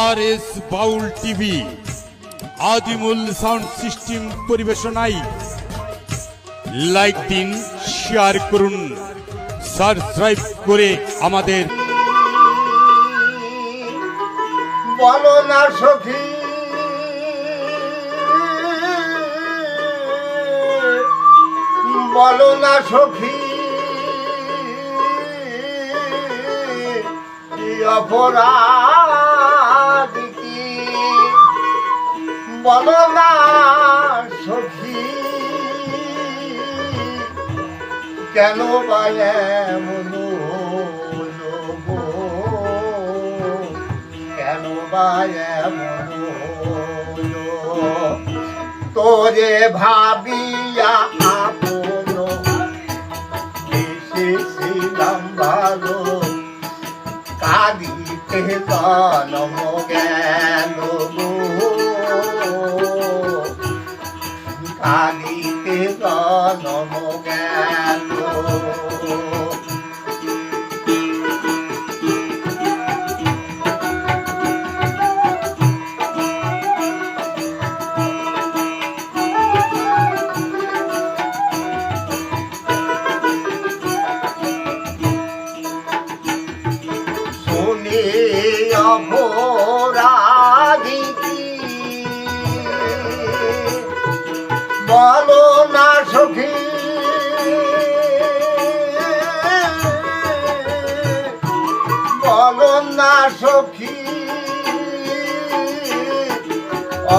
R S Baul TV Adimul sound system পরিবেশনায় like দিন share করুন subscribe করে আমাদের বলো না সখী বলো না সখী অপরাধ কি বলো না সখী। কেন বা এমন কেন বা এমন তোরে ভাবিয়া আপন ভালো কাঁদিতে জন্ম বলো না সখী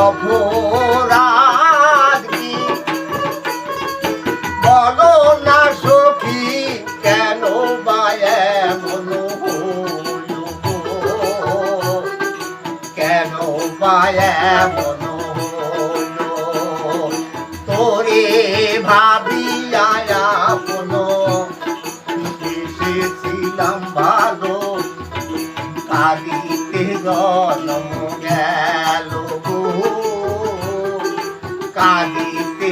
অপরাধ বলো না সখী কেন বা এমন কেন তোরে ভাবিয়া জন্ম গেল গো। কালিতে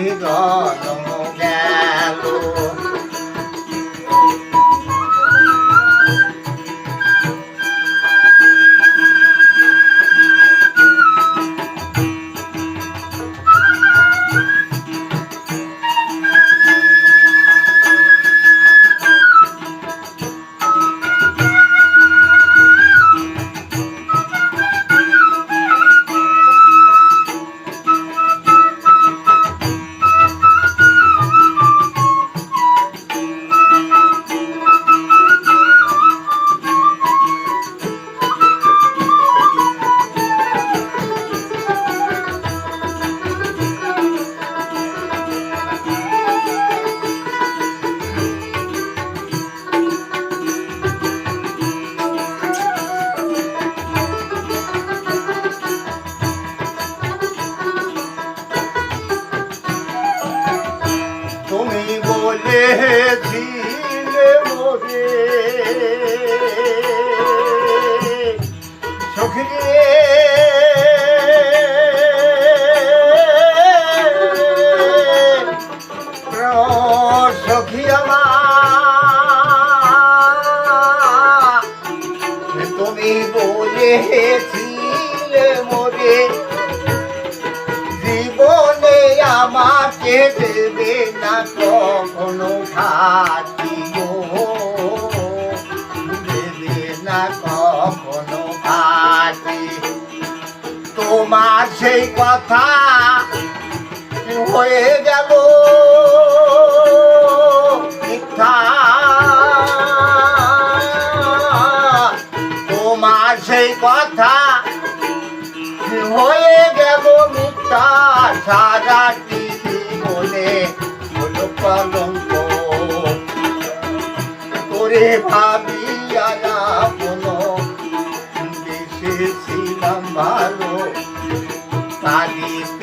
আমাকে দেবে না কখনো খাতি দেবে না কখনো খাতি তোমার সেই কথা হয়ে গেল। মিথ্যা। তোমার সেই কথা হয়ে গেল মিথ্যা সারাটি জীবনে হলো কলঙ্ক করে ভাবি আপন দেশে ছিলাম ভালো। কালিতে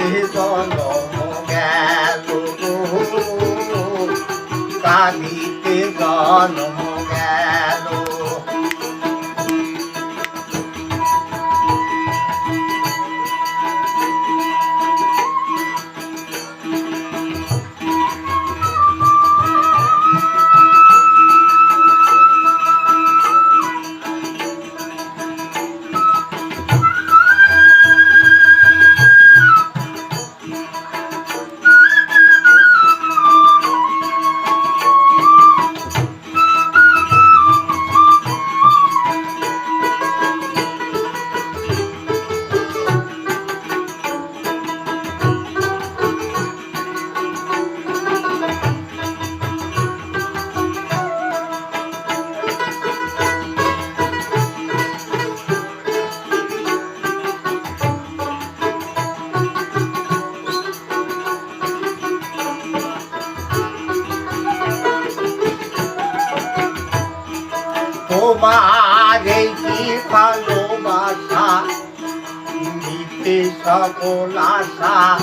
তোমার কি ভালোবাসা? নিতে সকল আশা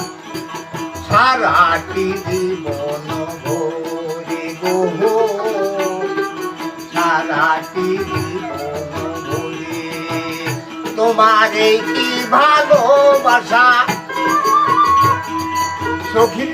সারাটি জীবন ভরে গো। সারাটি জীবন ভরে। তোমার কি ভালোবাসা? সখী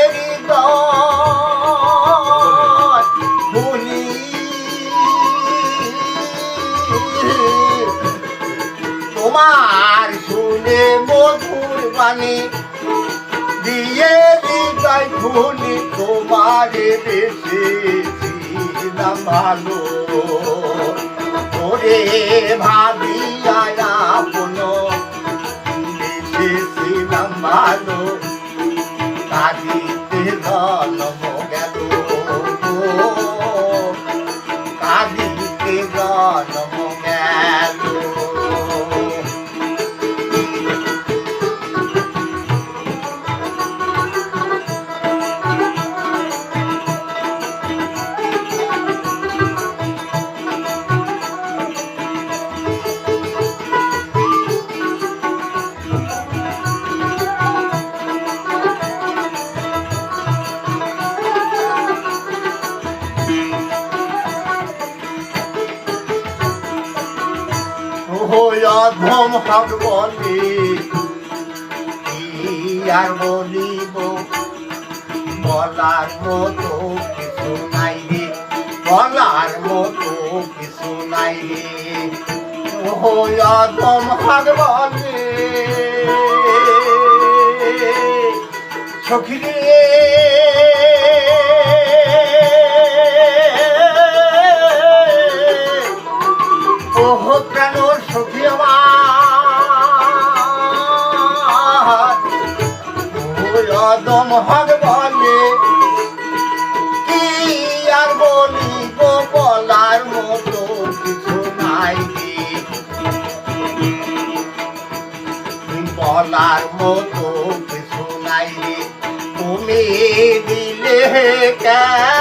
মধুর বাণী দিয়ে হৃদয় ভুলি তোমারে বেশি ভালো। ওরে ভাবি আপন বেশিছিলাম ভালো। কাঁদিতে জন্ম অধম হক বলে আর বলিব বলার মতো কিছু নাই রে বলার মতো কিছু নাই রে অধম হক বলে সখী হক বলে কি আর বলিব বলার মতো কিছু নাই বলার মতো কিছু নাই তুমি দিলে কেন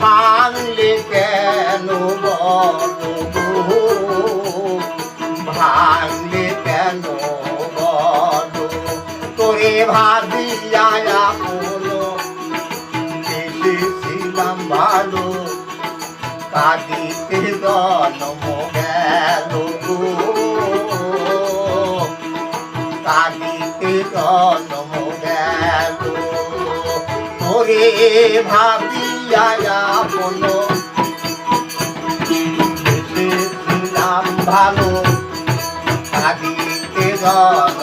ভাঙলে কেন ভাঙলে কেন তোরে ভাবিয়া কোনো বেশিছিলাম ভালো। কাঁদিতে জন্ম গেল কাঁদিতে জন্ম তোরে ভাবিয়া বেশিছিলাম ভালো কাঁদিতে জন্ম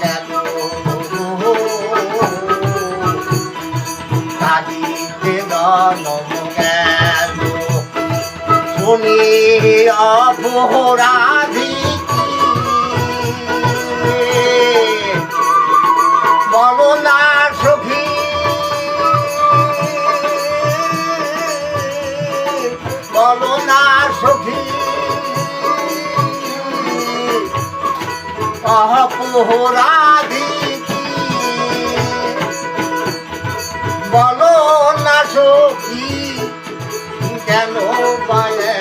গেল কাঁদিতে জন্ম গেল শুনি অপরাধী বলো না সখী। অপরাধী বলো না সখী কেন পায়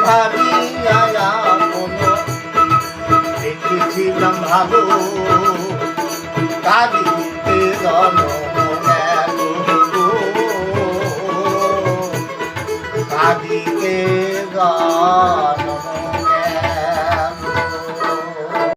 ভাবিয়া দেখেছিলাম ভালো কাঁদিতে দল কাঁদিতে দল